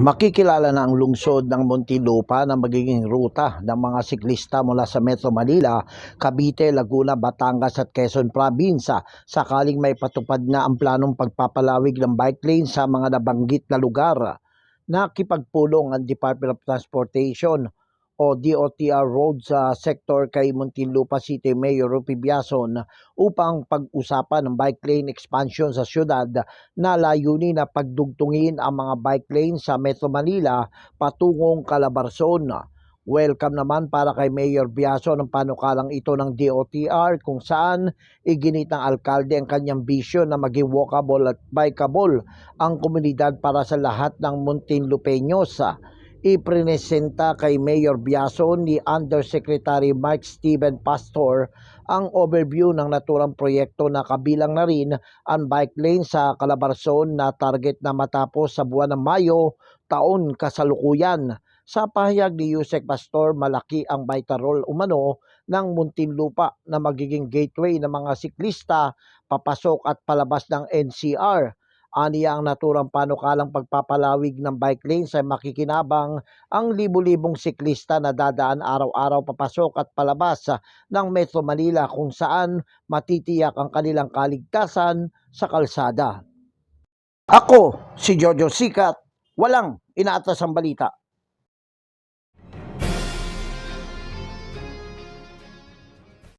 Makikilala na ang lungsod ng Muntinlupa na magiging ruta ng mga siklista mula sa Metro Manila, Cavite, Laguna, Batangas at Quezon Province sakaling may patupad na ang planong pagpapalawig ng bike lane sa mga nabanggit na lugar. Nakipagpulong ang Department of Transportation o DOTR Road sa sector kay Muntinlupa City Mayor Rupi Biason upang pag-usapan ng bike lane expansion sa syudad na layunin na pagdugtungin ang mga bike lane sa Metro Manila patungong Calabarzon. Welcome naman para kay Mayor Biaso ng panukalang ito ng DOTR kung saan iginit ng alkalde ang kanyang bisyon na maging walkable at bikeable ang komunidad para sa lahat ng Muntinlupeños. Iprinesenta kay Mayor Biaso ni Undersecretary Mike Steven Pastor ang overview ng naturang proyekto na kabilang na rin ang bike lane sa Calabarzon na target na matapos sa buwan ng Mayo taon kasalukuyan. Sa pahayag ni Yusek Pastor, malaki ang vital umano ng Muntinlupa na magiging gateway ng mga siklista papasok at palabas ng NCR. Aniya ang naturang panukalang pagpapalawig ng bike lanes ay makikinabang ang libu-libong siklista na dadaan araw-araw papasok at palabas ng Metro Manila kung saan matitiyak ang kanilang kaligtasan sa kalsada. Ako, si Jojo Sikat, walang inaatas ang balita.